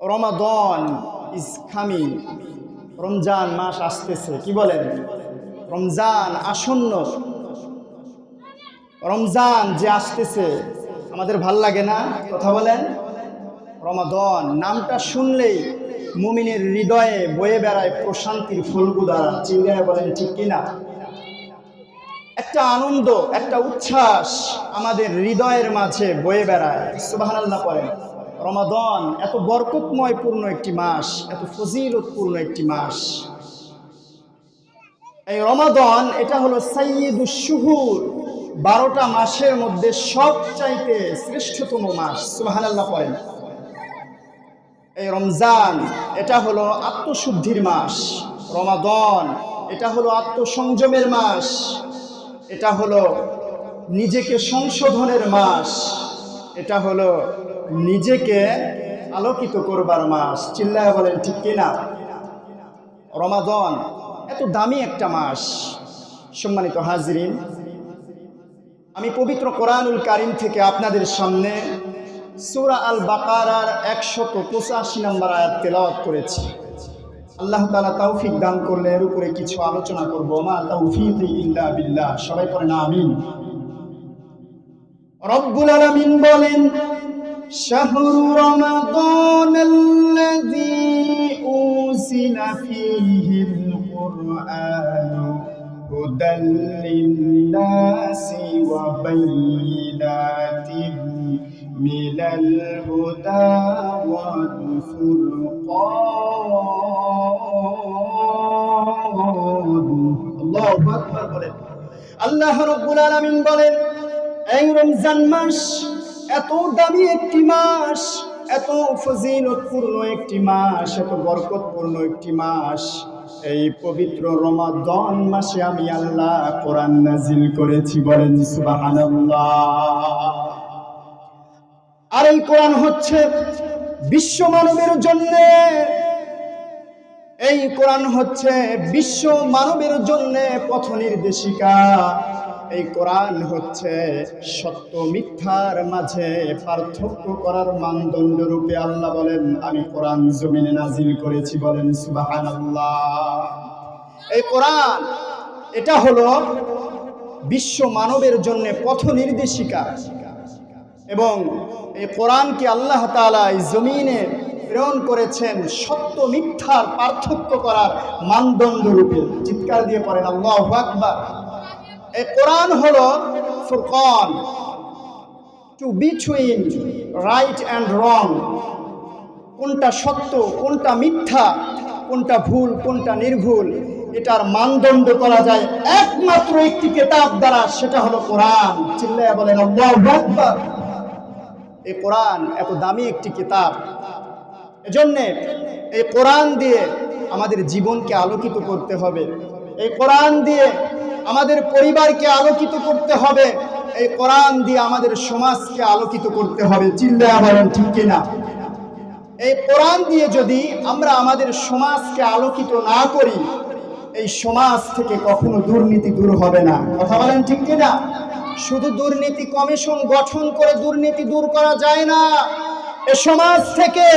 Ramadan is coming Ramzan মাস আসতেছে, কি বলেন? রমজান আসন্ন। রমজান যে আসতেছে, আমাদের ভালো লাগে না? কথা বলেন? রমাদন, নামটা শুনলেই মুমিনের হৃদয়ে বয়ে বেড়ায় প্রশান্তির ফুলগুদারা চিল্লায় বলেন, ঠিক কিনা একটা আনন্দ, একটা উচ্ছ্বাস আমাদের হৃদয়ের মাঝে বয়ে বেড়ায়। সুবাহান্লাহ করেন রমাদন, এত বরকতময় পূর্ণ একটি মাস, এত ফজিলতপূর্ণ একটি মাস। এই রমাদন, এটা হলো সাইয়দুস শুহুর বারোটা মাসের মধ্যে সবচাইতে শ্রেষ্ঠতম মাস সুবাহান্লাহ করেন এই রমজান, এটা হলো আত্মশুদ্ধির মাস। রমাদন, এটা হলো আত্মসংযমের মাস। এটা হলো নিজেকে সংশোধনের মাস। এটা হলো নিজেকে আলোকিত করবার মাস। চিল্লায় বলেন, ঠিক কিনা? রমাদন, এত দামি একটা মাস। সম্মানিত হাজরিন, আমি পবিত্র কোরআনুল কারিম থেকে আপনাদের সামনে সুরা আল বাকারার একশত পঁচাশি নম্বর আয়াত তেলাওয়াত করেছি। আল্লাহ তালা তৌফিক দান করলে এর উপরে কিছু আলোচনা করব। মা তৌফিক ইল্লা বিল্লাহ, সবাই পড়েন আমিন। রব্বুল আলামিন বলেন শাহরু রমাদান আল্লাযী উনজিলা ফীহিল কুরআন হুদাল লিন-নাসি ওয়া বায়িনাতিন মিনাল হুদা ওয়াল ফুরকান আল্লাহু আকবার বলেন আল্লাহ রাব্বুল আলামিন বলেন এই রমজান মাস এত দামি একটি মাস, এত ফজিলতপূর্ণ একটি মাস, এত বরকতপূর্ণ একটি মাস। এই পবিত্র রমাদন মাসে আমি আল্লাহ কোরআন নাজিল করেছি বলেন সুবহানাল্লাহ। আর এই কোরআন হচ্ছে বিশ্ব মানবের জন্য। এই কোরআন হচ্ছে বিশ্ব মানবের জন্য পথ নির্দেশিকা। এই কোরআন হচ্ছে সত্য মিথ্যার মাঝে পার্থক্য করার মানদণ্ড রূপে আল্লাহ বলেন, আমি কোরআন জমিনে নাজিল করেছি বলেন, সুবহানাল্লাহ। এই কোরআন, এটা হলো বিশ্ব মানবের জন্য পথ নির্দেশিকা। এবং এই কোরআনকে আল্লাহ তাআলা এই জমিনে প্রেরণ করেছেন সত্য মিথ্যার পার্থক্য করার মানদণ্ড রূপে। চিৎকার দিয়ে পড়েন, আল্লাহ আকবার। এই কোরআন হলো Furqan. To between right and wrong কোনটা সত্য, কোনটা মিথ্যা, কোনটা ভুল, কোনটা নির্ভুল, এটার মানদণ্ড করা যায় একমাত্র একটি কেতাব দ্বারা, সেটা হলো কোরআন। চিল্লায়া বলেন এই কোরআন এত দামি একটি কিতাব। এজন্যে এই কোরআন দিয়ে আমাদের জীবনকে আলোকিত করতে হবে। এই কোরআন দিয়ে আমাদের পরিবারকে আলোকিত করতে হবে। এই কোরআন দিয়ে আমাদের সমাজকে আলোকিত করতে হবে। চিল্লায়া বলেন, ঠিক কিনা? এই কোরআন দিয়ে যদি আমরা আমাদের সমাজকে আলোকিত না করি, এই সমাজ থেকে কখনো দুর্নীতি দূর হবে না। কথা বলেন, ঠিক কিনা? শুধু দুর্নীতি কমিশন গঠন করে দুর্নীতি দূর করা যায় না। সমাজ থেকে,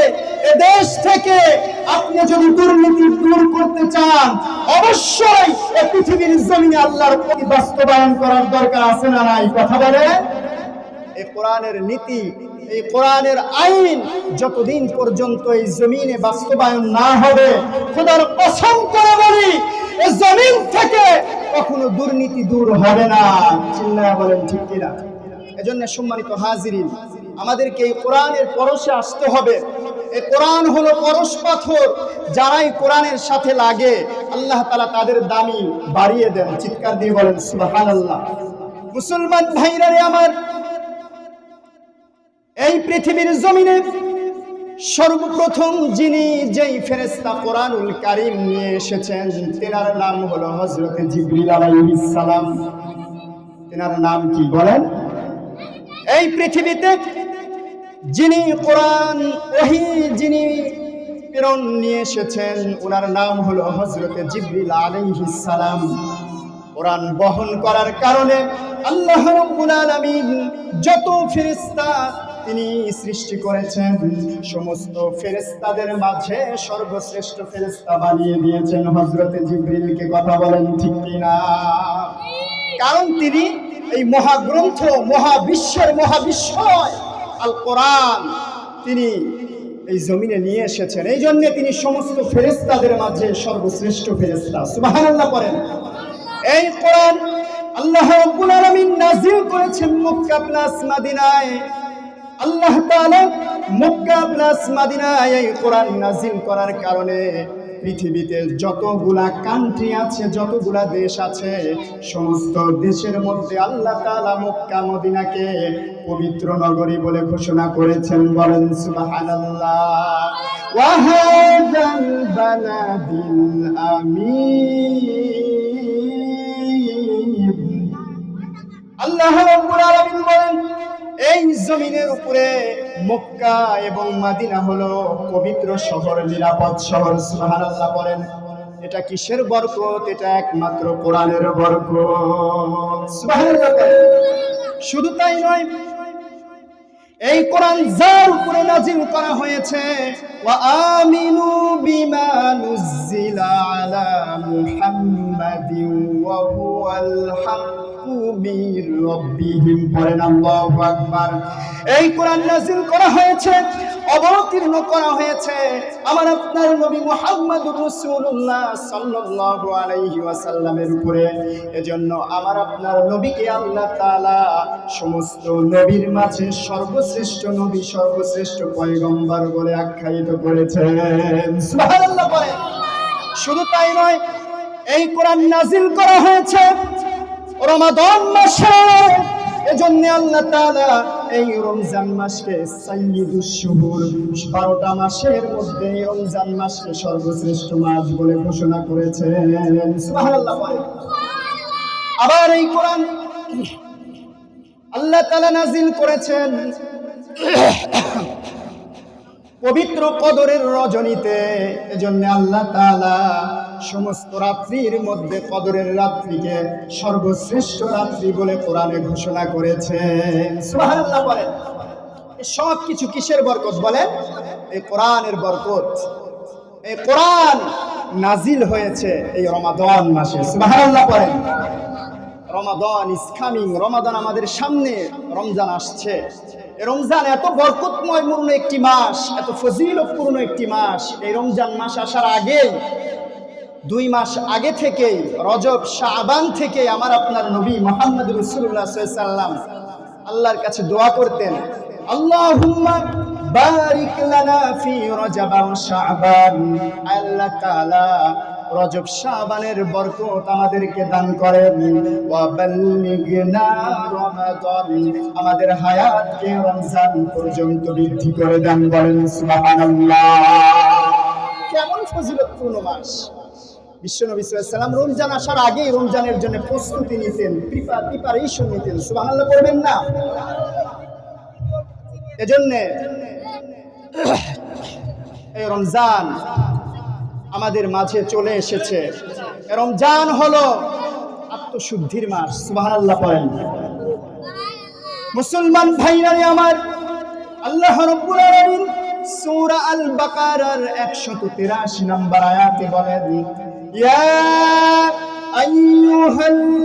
এ দেশ থেকে আপনি যদি দুর্নীতি দূর করতে চান, অবশ্যই পৃথিবীর জমিনে আল্লাহর প্রতি বাস্তবায়ন করার দরকার আছে না নাই? কথা বলেন এই কোরআনের নীতি এই কোরআনের আইন যতদিন পর্যন্ত এই জমিনে বাস্তবায়ন না হবে, খোদার কসম করে বলি এই জমিন থেকে কখনো দুর্নীতি দূর হবে না। চিল্লায়া বলেন ঠিক কিনা? এজন্য সম্মানিত হাজিরিন আমাদেরকে এই কোরআনের পরশে আসতে হবে। এই কোরআন হলো পরশ পাথর, যারাই কোরআনের সাথে লাগে, আল্লাহ তালা তাদের দামি বাড়িয়ে দেন। চিৎকার দিয়ে বলেন, সুবহানাল্লাহ। মুসলমান ভাইরারে আমার, এই পৃথিবীর জমিনে সর্বপ্রথম যিনি যেই ফেরেস্তা কোরআনুল কারিম নিয়ে এসেছেন, তেনার নাম হলো হজরত জিবরিল আলাইহিস সালাম। তেনার নাম কি বলেন? এই পৃথিবীতে যিনি কোরআন, ওহি যিনি প্রেরণ নিয়ে এসেছেন, ওনার নাম হলো হজরত আলাইহিস সালাম। কোরআন বহন করার কারণে আল্লাহ রাব্বুল যত ফেরেশতা তিনি সৃষ্টি করেছেন, সমস্ত ফেরেস্তাদের মাঝে সর্বশ্রেষ্ঠ ফেরেস্তা বানিয়ে দিয়েছেন হজরতে জিব্রিলকে কথা বলেন ঠিক কিনা? কারণ তিনি এই মহাগ্রন্থ, মহাবিশ্বের মহাবিশ্বয়। আল কোরআন তিনি এই জমিনে নিয়ে এসেছেন। এই জন্য তিনি সমস্ত ফেরেস্তাদের মাঝে সর্বশ্রেষ্ঠ ফেরেস্তা সুবহানাল্লাহ করেন এই কোরআন আল্লাহ রাব্বুল আলামিন নাযিল করেছেন মক্কা প্লাস মদিনায়। আল্লাহ তাআলা মক্কা প্লাস মদিনায় এই কোরআন নাযিল করার কারণে পৃথিবীতে যতগুলা কান্ট্রি আছে, যতগুলা দেশ আছে, সমস্ত দেশের মধ্যে আল্লাহ তাআলা মক্কা, মদিনাকে পবিত্র নগরী বলে ঘোষণা করেছেন। বলেন বালাদিল আমিন। আল্লাহ বলেন, এই জমিনের উপরে মক্কা এবং মাদিনা হলো পবিত্র শহর, নিরাপদ শহর, সুবহানাল্লাহ বলেন। এটা কিসের বরকত? এটা একমাত্র কোরআনের বরকত। শুধু তাই নয়, এই কোরআন যার উপরে নাজিল করা হয়েছে হুয়াল হাক্কু মির রাব্বিহিম পড়েন আল্লাহু আকবার। এই কোরআন নাজিল করা হয়েছে, অবতীর্ণ করা হয়েছে আমার আপনার নবী মুহাম্মদুর রাসূলুল্লাহ সাল্লাল্লাহু আলাইহি ওয়াসাল্লামের উপরে। এজন্য আমার আপনার নবীকে আল্লাহ তাআলা সমস্ত নবীর মাঝে সর্বশ্রেষ্ঠ নবী, সর্বশ্রেষ্ঠ পয়গম্বর বলে আখ্যায়িত করেছেন শুধু তাই নয়, এই কোরআন নাজিল করা হয়েছে মাসে। এজন্য আল্লাহ তাআলা এই রমজান মাসকে সাইয়্যিদুশ শুহুর 12টা মাসের মধ্যে রমজান মাসকে সর্বশ্রেষ্ঠ মাস বলে ঘোষণা করেছেন। আবার এই কোরআন আল্লাহ তাআলা নাজিল করেছেন। পবিত্র কদরের রজনীতে। এজন্য আল্লাহ তাআলা সমস্ত রাত্রির মধ্যে কদরের রাত্রিকে সর্বশ্রেষ্ঠ রাত্রি বলে কোরআনে ঘোষণা সুবহানাল্লাহ বলেন। সব কিছু কিসের বরকত বলেন? এই কোরআনের বরকত। এই কোরআন নাজিল হয়েছে এই রমাদান মাসে। সুবহানাল্লাহ বলেন। রমাদান ইজ কামিং রমাদান আমাদের সামনে, রমজান আসছে। রমজান এত বরকতময় পূর্ণ একটি মাস, এত ফজিলতপূর্ণ একটি মাস। এই রমজান মাস আসার আগে দুই মাস আগে থেকেই, রজব শাবান থেকে আমার আপনার নবী মোহাম্মদ রসুল্লাহ সাল্লাম আল্লাহর কাছে দোয়া করতেন, আল্লাহুম্মা বারিক লানা ফি রজব শাবান, আল্লাহ রজব শাবানের বরকত আমাদেরকে দান করেন। আমাদের হায়াতকে রমজান পর্যন্ত বৃদ্ধি করে দান সুবহানাল্লাহ। কেমন ফজিলতপূর্ণ মাস। বিশ্বনবী সাল্লাম রমজান আসার আগেই রমজানের জন্য প্রস্তুতি নিতেন প্রিপারেশন নিতেন, সুবহানাল্লাহ করবেন না? এজন্যে এই রমজান আমাদের মাঝে চলে এসেছে। রমজান হলো আত্মশুদ্ধির মাস পড়েন। মুসলমান ভাইরারে আমার, আল্লাহ রাব্বুল আলামিন সূরা আল বাকারার 183 নম্বর আয়াতে বলেন, ইয়া আইয়ুহাল্লাযীনা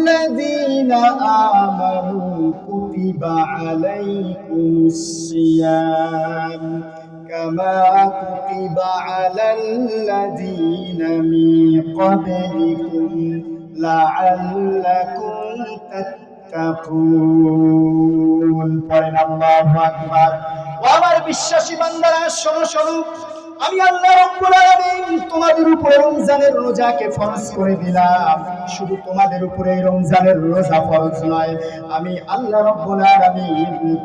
আমানু কুতিবা আলাইকুমুস সিয়াম। كما كتب على الذين من قبلكم لعلكم تتقون قرن الله أكبر وأمر بالشاشي بندرة شنو شنو আমি আল্লাহ তোমাদের উপরে রমজানের রোজাকে ফরজ করে দিলাম। শুধু তোমাদের উপরে রমজানের রোজা ফরজ নয়, আমি আল্লাহ রাব্বুল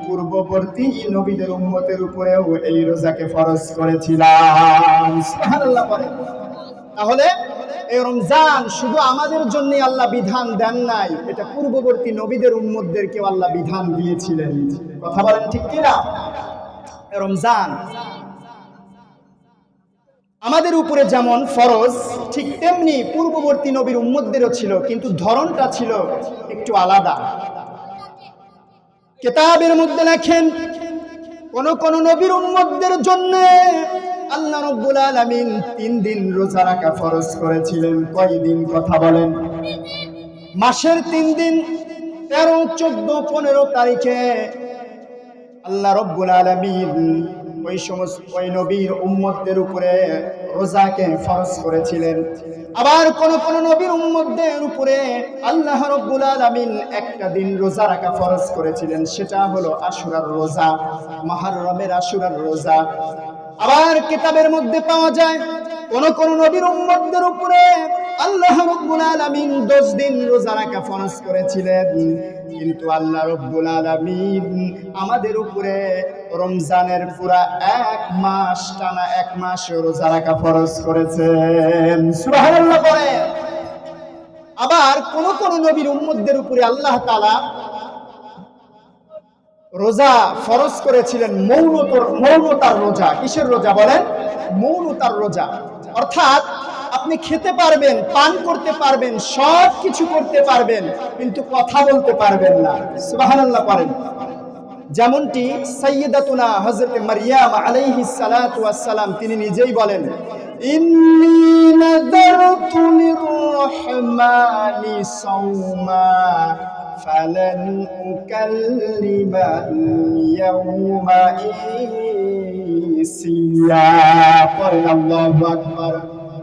পূর্ববর্তী নবীদের উম্মতের উপরেও এই রোজাকে ফরজ করেছিলাম। তাহলে এই রমজান শুধু আমাদের জন্য আল্লাহ বিধান দেন নাই, এটা পূর্ববর্তী নবীদের উম্মতদেরকেও আল্লাহ বিধান দিয়েছিলেন। কথা বলেন ঠিক কিনা? রমজান আমাদের উপরে যেমন ফরজ, ঠিক তেমনি পূর্ববর্তী নবীর উম্মতদেরও ছিল, কিন্তু ধরনটা ছিল একটু আলাদা। কেতাবের মধ্যে লেখেন, কোন কোন নবীর উম্মতদের জন্য আল্লাহ রব্বুল আলামিন তিন দিন রোজা রাখা ফরজ করেছিলেন। কয়দিন কথা বলেন? মাসের তিন দিন, তেরো, চোদ্দ, পনেরো তারিখে আল্লাহ রব্বুল আলামিন ওই সমস্ত, ওই নবীর উম্মতদের উপরে রোজাকে ফরজ করেছিলেন। আবার কোন কোন নবীর উম্মতদের উপরে আল্লাহ রব্বুল আলামিন একটা দিন রোজা রাখা ফরজ করেছিলেন, সেটা হলো আশুরার রোজা মহারমের আশুরার রোজা। আবার কিতাবের মধ্যে পাওয়া যায়, কোন কোন নবীর উম্মতদের উপরে আল্লাহ রব্বুল আলামিন 10 দিন রোজা রাখা ফরজ করেছিলেন। কিন্তু আল্লাহ রব্বুল আলামিন আমাদের উপরে রমজানের পুরা এক মাস টানা এক মাস রোজা রাখা ফরজ করেছেন। আবার কোন কোন নবীর উম্মতদের উপরে আল্লাহ তাআলা রোজা ফরজ করেছিলেন মৌনতর মৌনতার রোজা। কিসের রোজা বলেন? মৌনতার রোজা। অর্থাৎ আপনি খেতে পারবেন, পান করতে পারবেন সব কিছু করতে পারবেন, কিন্তু কথা বলতে পারবেন না। সুবহানাল্লাহ পারেন যেমনটি মারইয়াম আলাইহিস সালাতু ওয়াস সালাম তিনি নিজেই বলেন, ইন্নী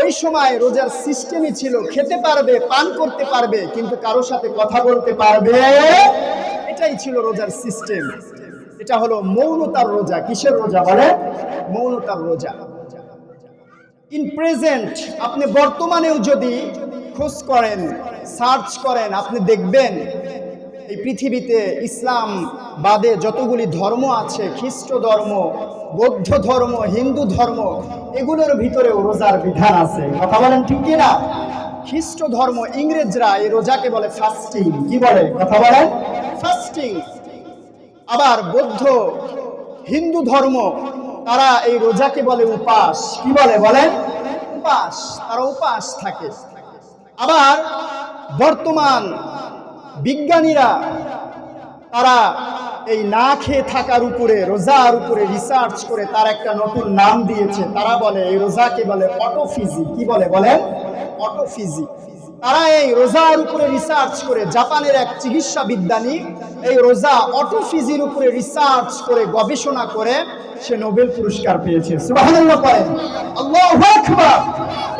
ওই সময় রোজার সিস্টেমই ছিল, খেতে পারবে, পান করতে পারবে, কিন্তু কারোর সাথে কথা বলতে পারবে। এটাই ছিল রোজার সিস্টেম। এটা হলো মৌনতার রোজা। কিসের রোজা বলে? মৌনতার রোজা। ইন প্রেজেন্ট আপনি বর্তমানেও যদি খোঁজ করেন, সার্চ করেন, আপনি দেখবেন, এই পৃথিবীতে ইসলাম বাদে যতগুলি ধর্ম আছে, খ্রিস্ট ধর্ম বৌদ্ধ ধর্ম, হিন্দু ধর্ম, এগুলোর ভিতরেও রোজার বিধান আছে। কথা বলেন ঠিক কি না খ্রিস্ট ধর্ম, ইংরেজরা এই রোজাকে বলে ফাস্টিং কি বলে? কথা বলেন। ফাস্টিং আবার বৌদ্ধ, হিন্দু ধর্ম, তারা এই রোজাকে বলে উপাস। কি বলে? বলেন। উপাস। তারা উপাস থাকে। আবার বর্তমান বিজ্ঞানীরা, তারা এই না খেয়ে থাকার উপরে, রোজার উপরে রিসার্চ করে তার একটা নতুন নাম দিয়েছে। তারা বলে, এই রোজাকে বলে অটোফিজি কি বলে বলেন? অটোফিজি তারা এই রোজার উপরে রিসার্চ করে জাপানের এক চিকিৎসা বিজ্ঞানী এই রোজা অটোফিজির উপরে রিসার্চ করে গবেষণা করে সে নোবেল পুরস্কার পেয়েছে।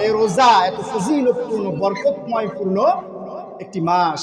এই রোজা এত ফজিলতপূর্ণ, বরকতময়পূর্ণ একটি মাস।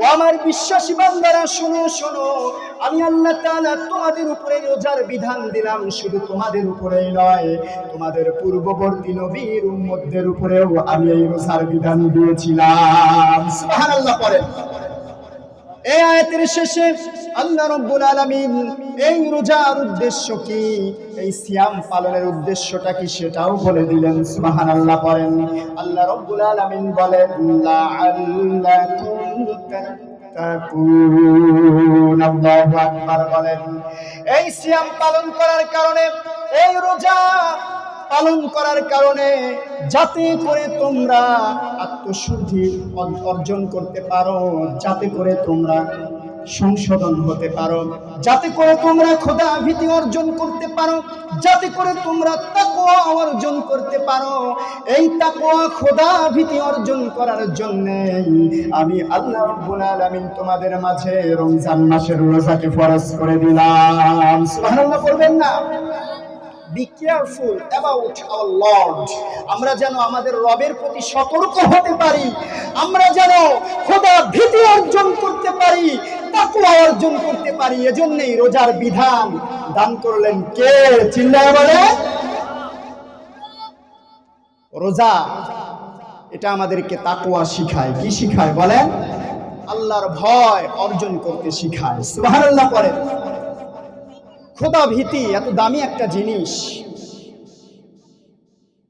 ও আমার বিশ্বাসী বান্দারা, শুনো, শোনো। আমি আল্লাহ তাআলা তোমাদের উপরে রোজার বিধান দিলাম, শুধু তোমাদের উপরেই নয়, তোমাদের পূর্ববর্তী নবীর উম্মতদের উপরেও আমি এই রোজার বিধান দিয়েছিলাম। এই আয়াতের শেষে আল্লাহ রব্বুল আলামিন এই রোজার উদ্দেশ্য কি? এই সিয়াম পালনের উদ্দেশ্যটা কি সেটাও বলে দিলেন, সুবহানাল্লাহ পড়েন। আল্লাহ রব্বুল আলামিন বলেন আল্লাহু বলেন। এই সিয়াম পালন করার কারণে এই রোজা পালন করার কারণে যাতে করে তোমরা আত্মশুদ্ধি অর্জন করতে পারো, যাতে করে তোমরা সংশোধন হতে পারো, যাতে করে তোমরা খোদা ভীতি অর্জন করতে পারো, যাতে করে তোমরা তাকওয়া অর্জন করতে পারো। এই তাকওয়া খোদা ভীতি অর্জন করার জন্য আমি আল্লাহ রাব্বুল আলামিন তোমাদের মাঝে রমজান মাসের রোজাকে ফরজ করে দিলাম। সুবহানাল্লাহ করবেন না? Be careful about our lord আমরা যেন আমাদের রবের প্রতি সতর্ক হতে পারি। আমরা যেন খোদা ভীতি অর্জন করতে পারি, তাকুয়া অর্জন করতে পারি। এজন্যই রোজার বিধান দান করলেন কে? চিল্লায় বলে? রোজা, এটা আমাদেরকে তাকুয়া শিখায়। কি শিখায় বলেন? আল্লাহর ভয় অর্জন করতে শিখায়। সুবহানাল্লাহ পরে খোদা ভীতি, এত দামি একটা জিনিস।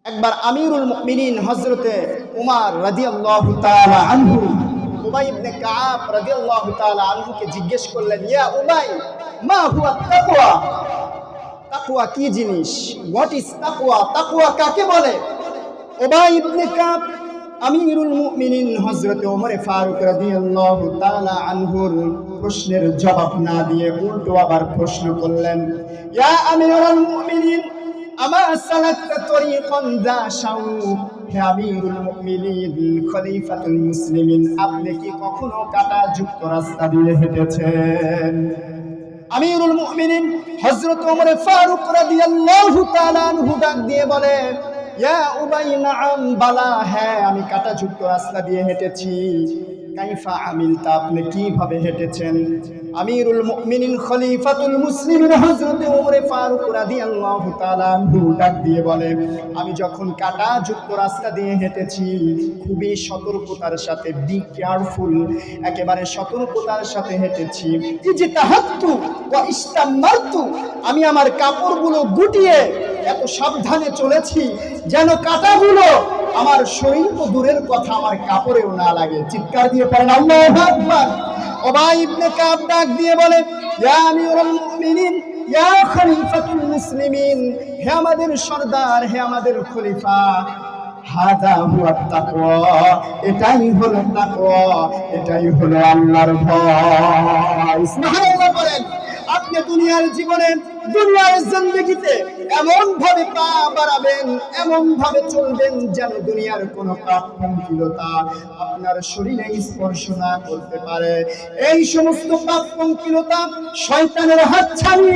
একবার আমিরুল মুমিনিন হযরতে উমার রাদিয়াল্লাহু তাআলা আনহু, উমাই ইবনে কাব রাদিয়াল্লাহু তাআলা আনহুকে জিজ্ঞেস করলেন, ইয়া উমাই, মা হুয়া তাকওয়া? তাকওয়া কি জিনিস? হোয়াট ইজ তাকওয়া? তাকওয়া কাকে বলে? উমাই ইবনে কাব আমিরুল মুমিনিন হযরত ওমর ফারুক রাদিয়াল্লাহু তাআলা আনহুর প্রশ্নের জবাব না দিয়ে উল্টো আবার প্রশ্ন করলেন, ইয়া আমিরুল মুমিনিন, আমা সালাকতা তরিকান দা হে আমিরুল মুমিনিন, খলিফাতুল মুসলিমিন, আপনি কি কখনো কাটা যুক্ত রাস্তা দিয়ে হেঁটেছেন? আমিরুল মুমিনিন হযরত ওমর ফারুক রাদিয়াল্লাহু তাআলা আনহু ডাক দিয়ে বলে ইয়া উবাই নাম বালা হ্যাঁ আমি কাটাযুক্ত রাস্তা দিয়ে হেঁটেছি। কাইফা আমিলতা, আপনি কীভাবে হেঁটেছেন? আমিরুল মুমিনিন খলিফাতুল মুসলিমিন হযরত ওমর ফারুক রাদিয়াল্লাহু তাআলা ডাক দিয়ে বলে, আমি যখন কাটা যুক্ত রাস্তা দিয়ে হেঁটেছি, খুবই সতর্কতার সাথে বি কেয়ারফুল একেবারে সতর্কতার সাথে হেঁটেছি। ইজতাহাত্তু ওয়া ইস্তামারতু আমি আমার কাপড়গুলো গুটিয়ে এত সাবধানে চলেছি যেন কাটাগুলো আমার শরীর তো দূরের কথা আমার কাপড়েও না লাগে। চিৎকার দিয়ে পড়েন আল্লাহু আকবার। ওবাই ইবনে কাব ডাক দিয়ে বলে, ইয়া আমিরুল মুমিনিন, ইয়া খলিফাতুল মুসলিমিন, হে আমাদের সর্দার, হে আমাদের খলিফা। হাদা হুয়া তাকওয়া, এটাই হলো তাকওয়া, এটাই হলো আল্লাহর ভয়। সুবহানাল্লাহ বলেন, আপনি দুনিয়ার জীবনে দুনিয়ার জিন্দগিতে এমন ভাবে পা বাড়াবেন এমন ভাবে চলবেন যেন দুনিয়ার কোন পাপ পঙ্কিলতা আপনার শরীরে স্পর্শ না করতে পারে। এই সমস্ত পাপ পঙ্কিলতা শয়তানের হাতছানি,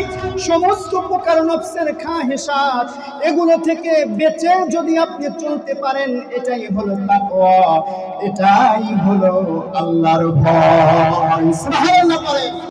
সমস্ত প্রকার নফসের খাহেসাত, এগুলো থেকে বেঁচে যদি আপনি চলতে পারেন, এটাই হলো তাকওয়া, এটাই হলো আল্লাহর ভয়। সুবহানাল্লাহ